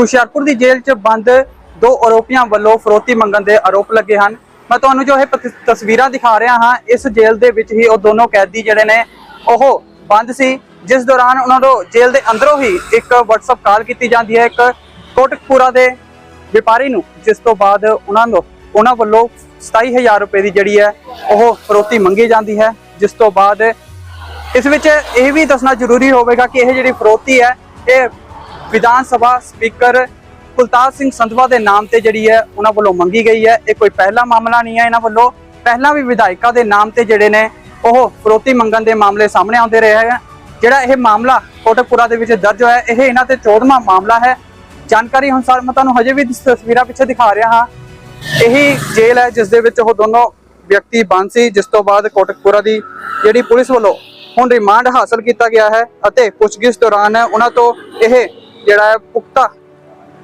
ਹੁਸ਼ਿਆਰਪੁਰ ਦੀ ਜੇਲ੍ਹ 'ਚ ਬੰਦ ਦੋ ਆਰੋਪੀਆਂ ਵੱਲੋਂ ਫਰੋਤੀ ਮੰਗਣ ਦੇ ਆਰੋਪ ਲੱਗੇ ਹਨ। ਮੈਂ ਤੁਹਾਨੂੰ ਜੋ ਇਹ ਪਤ- ਤਸਵੀਰਾਂ ਦਿਖਾ ਰਿਹਾ ਹਾਂ, ਇਸ ਜੇਲ੍ਹ ਦੇ ਵਿੱਚ ਹੀ ਉਹ ਦੋਨੋਂ ਕੈਦੀ ਜਿਹੜੇ ਨੇ, ਉਹ ਬੰਦ ਸੀ। ਜਿਸ ਦੌਰਾਨ ਉਹਨਾਂ ਨੂੰ ਜੇਲ੍ਹ ਦੇ ਅੰਦਰੋਂ ਹੀ ਇੱਕ WhatsApp ਕਾਲ ਕੀਤੀ ਜਾਂਦੀ ਹੈ, ਇੱਕ ਕੋਟਕਪੂਰਾ ਦੇ ਵਪਾਰੀ ਨੂੰ, ਜਿਸ ਤੋਂ ਬਾਅਦ ਉਹਨਾਂ ਨੂੰ, ਉਹਨਾਂ ਵੱਲੋਂ 27000 ਰੁਪਏ ਦੀ ਜਿਹੜੀ ਹੈ, ਉਹ ਫਰੋਤੀ ਮੰਗੀ ਜਾਂਦੀ ਹੈ। ਜਿਸ ਤੋਂ ਬਾਅਦ ਇਸ ਵਿੱਚ ਇਹ ਵੀ ਦੱਸਣਾ ਜ਼ਰੂਰੀ ਹੋਵੇਗਾ ਕਿ ਇਹ ਜਿਹੜੀ ਫਰੋਤੀ ਹੈ, ਇਹ ਵਿਧਾਨ ਸਭਾ ਸਪੀਕਰ ਕੁਲਤਾਰ ਸਿੰਘ ਸੰਧਵਾ ਦੇ ਨਾਮ ਤੇ ਜਿਹੜੀ ਹੈ ਉਹਨਾਂ ਵੱਲੋਂ ਮੰਗੀ ਗਈ ਹੈ। ਇਹ ਕੋਈ ਪਹਿਲਾ ਮਾਮਲਾ ਨਹੀਂ ਹੈ ਇਹਨਾਂ ਵੱਲੋਂ। ਪਹਿਲਾਂ ਵੀ ਵਿਧਾਇਕਾਂ ਦੇ ਨਾਮ ਤੇ ਜਿਹੜੇ ਨੇ, ਉਹ ਫਰੋਤੀ ਮੰਗਣ ਦੇ ਮਾਮਲੇ ਸਾਹਮਣੇ ਆਉਂਦੇ ਰਹੇ ਹੈ ਜਿਹੜਾ ਇਹ ਮਾਮਲਾ ਕੋਟਕਪੂਰਾ ਦੇ ਵਿੱਚ ਦਰਜ ਹੋਇਆ, ਇਹ ਇਹਨਾਂ ਤੇ 14ਵਾਂ ਮਾਮਲਾ ਹੈ। ਜਾਣਕਾਰੀ ਅਨੁਸਾਰ ਮੈਂ ਤੁਹਾਨੂੰ ਹਜੇ ਵੀ ਤਸਵੀਰਾਂ ਪਿੱਛੇ ਦਿਖਾ ਰਿਹਾ ਹਾਂ। ਇਹੀ ਜੇਲ੍ਹ ਹੈ, ਜਿਸ ਦੇ ਵਿੱਚ ਉਹ ਦੋਨੋਂ ਵਿਅਕਤੀ ਬੰਦ ਸੀ। ਜਿਸ ਤੋਂ ਬਾਅਦ ਕੋਟਕਪੁਰਾ ਦੀ ਜਿਹੜੀ ਪੁਲਿਸ ਵੱਲੋਂ ਹੁਣ ਰਿਮਾਂਡ ਹਾਸਲ ਕੀਤਾ ਗਿਆ ਹੈ ਅਤੇ ਪੁੱਛਗਿੱਛ ਦੌਰਾਨ ਉਹਨਾਂ ਤੋਂ ਇਹ ਜਿਹੜਾ ਪੁਖਤਾ।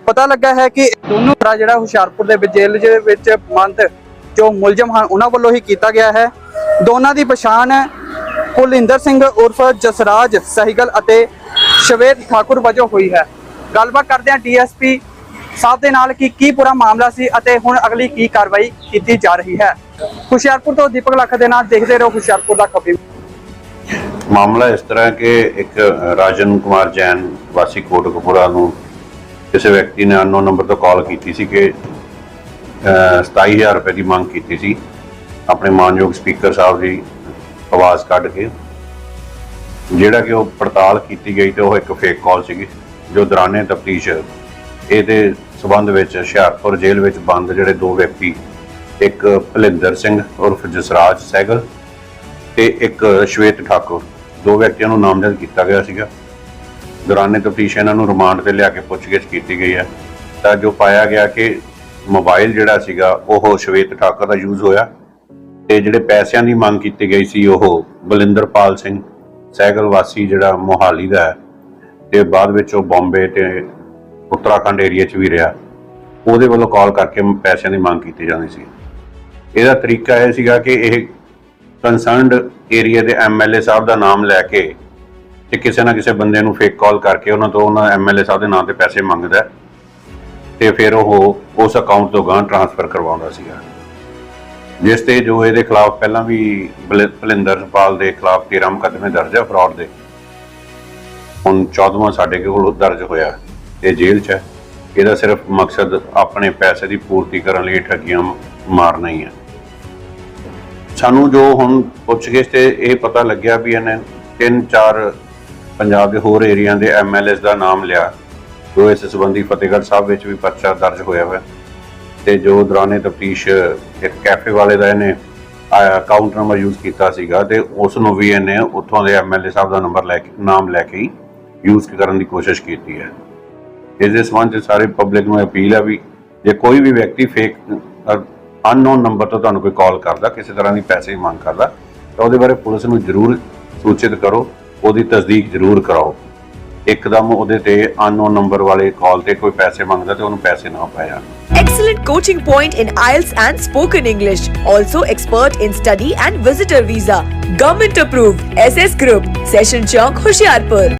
ਪਤਾ ਲੱਗਾ ਹੈ ਕਿ ਦੋਨੋਂ ਤਰ੍ਹਾਂ ਜਿਹੜਾ ਹੁਸ਼ਿਆਰਪੁਰ ਦੇ ਜੇਲ੍ਹ ਦੇ ਵਿੱਚ ਬੰਦ ਜੋ ਮੁਲਜ਼ਮ ਹਨ, ਉਹਨਾਂ ਵੱਲੋਂ ਹੀ ਕੀਤਾ ਗਿਆ ਹੈ। ਦੋਨਾਂ ਦੀ ਪਛਾਣ ਕੁਲਿੰਦਰ ਸਿੰਘ ਉਰਫ ਜਸਰਾਜ ਸਹੀਗਲ ਅਤੇ ਸ਼ਵੇਤ ਠਾਕੁਰ ਵਜੋਂ ਹੋਈ ਹੈ। ਗੱਲਬਾਤ ਕਰਦੇ ਹਾਂ ਡੀਐਸਪੀ ਸਾਹਿਬ ਦੇ ਨਾਲ ਕਿ ਕੀ ਪੂਰਾ ਮਾਮਲਾ ਸੀ ਅਤੇ ਹੁਣ ਅਗਲੀ ਕੀ ਕਾਰਵਾਈ ਕੀਤੀ ਜਾ ਰਹੀ ਹੈ। ਹੁਸ਼ਿਆਰਪੁਰ ਤੋਂ ਦੀਪਕ ਲੱਖ ਦੇ ਨਾਲ ਦੇਖਦੇ ਰਹੋ ਹੁਸ਼ਿਆਰਪੁਰ ਦਾ ਖਬਰੀ। ਮਾਮਲਾ ਇਸ ਤਰ੍ਹਾਂ ਕਿ ਇੱਕ ਰਾਜਨ ਕੁਮਾਰ ਜੈਨ ਵਾਸੀ ਕੋਟਕਪੂਰਾ ਨੂੰ ਕਿਸੇ ਵਿਅਕਤੀ ਨੇ ਅਨਨੋਨ ਨੰਬਰ ਤੋਂ ਕਾਲ ਕੀਤੀ ਸੀ ਕਿ ਅਹ, 27000 ਰੁਪਏ ਦੀ ਮੰਗ ਕੀਤੀ ਸੀ। ਆਪਣੇ ਮਾਨਯੋਗ ਸਪੀਕਰ ਸਾਹਿਬ ਦੀ ਆਵਾਜ਼ ਕੱਢ ਕੇ ਜਿਹੜਾ ਕਿ ਉਹ ਪੜਤਾਲ ਕੀਤੀ ਗਈ ਤੇ ਉਹ ਇੱਕ ਫੇਕ ਕਾਲ ਸੀਗੀ ਜੋ ਦੌਰਾਨੇ ਤਫਤੀਸ਼ ਇਹਦੇ ਸਬੰਧ ਵਿੱਚ ਹੁਸ਼ਿਆਰਪੁਰ ਜੇਲ੍ਹ ਵਿੱਚ ਬੰਦ ਜਿਹੜੇ ਦੋ ਵਿਅਕਤੀ ਇੱਕ ਭਲਿੰਦਰ ਸਿੰਘ ਉਰਫ ਜਸਰਾਜ ਸੈਗਲ ਤੇ ਇੱਕ ਸ਼ਵੇਤ ਠਾਕੁਰ, ਦੋ ਵਿਅਕਤੀਆਂ ਨੂੰ ਨਾਮਜ਼ਦ ਕੀਤਾ ਗਿਆ ਸੀਗਾ। ਦੌਰਾਨੇ ਤਫਤੀਸ਼ ਇਹਨਾਂ ਨੂੰ ਰਿਮਾਂਡ ਤੇ ਲਿਆ ਕੇ ਪੁੱਛਗਿੱਛ ਕੀਤੀ ਗਈ ਹੈ। ਤਾਂ ਜੋ ਪਾਇਆ ਗਿਆ ਕਿ ਮੋਬਾਈਲ ਜਿਹੜਾ ਸੀਗਾ, ਉਹ ਸ਼ਵੇਤ ਠਾਕੁਰ ਦਾ ਯੂਜ਼ ਹੋਇਆ ਤੇ ਜਿਹੜੇ ਪੈਸਿਆਂ ਦੀ ਮੰਗ ਕੀਤੀ ਗਈ ਸੀ, ਉਹ ਬਲਿੰਦਰਪਾਲ ਸਿੰਘ ਸਹਿਗਲ ਵਾਸੀ ਜਿਹੜਾ ਮੋਹਾਲੀ ਦਾ ਹੈ ਤੇ ਬਾਅਦ ਵਿੱਚ ਉਹ ਬੰਬੇ ਤੇ ਉੱਤਰਾਖੰਡ ਏਰੀਆ 'ਚ ਵੀ ਰਿਹਾ। ਉਹਦੇ ਵੱਲੋਂ ਕਾਲ ਕਰਕੇ ਪੈਸਿਆਂ ਦੀ ਮੰਗ ਕੀਤੀ ਜਾਂਦੀ ਸੀ। ਇਹਦਾ ਤਰੀਕਾ ਇਹ ਸੀਗਾ ਕਿ ਇਹ ਕੰਸਰਨਡ ਏਰੀਆ ਦੇ ਐਮਐਲਏ ਸਾਹਿਬ ਦਾ ਨਾਮ ਲੈ ਕੇ ਤੇ ਕਿਸੇ ਨਾ ਕਿਸੇ ਬੰਦੇ ਨੂੰ ਫੇਕ ਕਾਲ ਕਰਕੇ ਉਹਨਾਂ ਤੋਂ ਉਹਨਾਂ ਐਮਐਲਏ ਸਾਹਿਬ ਦੇ ਨਾਮ ਤੇ ਪੈਸੇ ਮੰਗਦਾ ਹੈ ਤੇ ਫਿਰ ਉਹ ਉਸ ਅਕਾਊਂਟ ਤੋਂ ਗਾਂ ਟ੍ਰਾਂਸਫਰ ਕਰਵਾਉਂਦਾ ਸੀਗਾ। ਜਿਸ ਤੇ ਜੋ ਇਹਦੇ ਖਿਲਾਫ ਪਹਿਲਾਂ ਵੀ ਬਲ- ਭਲਿੰਦਰਪਾਲ ਦੇ ਖਿਲਾਫ 13 ਮੁਕੱਦਮੇ ਦਰਜ ਹੈ ਫਰਾਡ ਦੇ। ਹੁਣ 14ਵਾਂ ਸਾਡੇ ਕੋਲ ਦਰਜ ਹੋਇਆ, ਇਹ ਜੇਲ੍ਹ 'ਚ ਹੈ। ਇਹਦਾ ਸਿਰਫ ਮਕਸਦ ਆਪਣੇ ਪੈਸੇ ਦੀ ਪੂਰਤੀ ਕਰਨ ਲਈ ਠੱਗੀਆਂ ਮਾਰਨਾ ਹੀ ਹੈ। ਸਾਨੂੰ ਜੋ ਹੁਣ ਪੁੱਛਗਿੱਛ ਤੇ ਇਹ ਪਤਾ ਲੱਗਿਆ ਵੀ ਇਹਨੇ ਤਿੰਨ ਚਾਰ ਪੰਜਾਬ ਦੇ ਹੋਰ ਏਰੀਆ ਦੇ ਐਮਐਲਏਸ ਦਾ ਨਾਮ ਲਿਆ। ਜੋ ਇਸ ਸੰਬੰਧੀ ਫਤਿਹਗੜ੍ਹ ਸਾਹਿਬ ਵਿੱਚ ਵੀ ਪਰਚਾ ਦਰਜ ਹੋਇਆ ਹੋਇਆ ਤੇ ਜੋ ਦੌਰਾਨੇ ਤਫਤੀਸ਼ ਇੱਕ ਕੈਫੇ ਵਾਲੇ ਦਾ ਇਹਨੇ ਅਕਾਊਂਟ ਨੰਬਰ ਯੂਜ਼ ਕੀਤਾ ਸੀਗਾ ਤੇ ਉਸ ਨੂੰ ਵੀ ਇਹਨੇ ਉੱਥੋਂ ਦੇ ਐਮਐਲਏ ਸਾਹਿਬ ਦਾ ਨੰਬਰ ਲੈ ਕੇ, ਨਾਮ ਲੈ ਕੇ ਯੂਜ਼ ਕਰਨ ਦੀ ਕੋਸ਼ਿਸ਼ ਕੀਤੀ ਹੈ। ਇਸ ਦੇ ਸੰਬੰਧ ਚ ਸਾਰੇ ਪਬਲਿਕ ਨੂੰ ਅਪੀਲ ਹੈ ਵੀ ਜੇ ਕੋਈ ਵੀ ਵਿਅਕਤੀ ਫੇਕ ਅਨਨੋਨ ਨੰਬਰ ਤੋਂ ਤੁਹਾਨੂੰ ਕੋਈ ਕਾਲ ਕਰਦਾ ਕਿਸੇ ਤਰ੍ਹਾਂ ਦੀ ਪੈਸੇ ਦੀ ਮੰਗ ਕਰਦਾ ਤਾਂ ਉਹਦੇ ਬਾਰੇ ਪੁਲਿਸ ਨੂੰ ਜ਼ਰੂਰ ਸੂਚਿਤ ਕਰੋ ਉਹਦੀ ਤਸਦੀਕ ਜ਼ਰੂਰ ਕਰਾਓ ਇੱਕਦਮ ਉਹਦੇ ਤੇ ਅਨਨੋਨ ਨੰਬਰ ਵਾਲੇ ਕਾਲ ਤੇ ਕੋਈ ਪੈਸੇ ਮੰਗਦਾ ਤੇ ਉਹਨੂੰ ਪੈਸੇ ਨਾ ਪਾਇਆ Excellent coaching point in IELTS and spoken English. Also expert in study and visitor visa. Government approved. SS Group. Session Chowk, Hoshiarpur.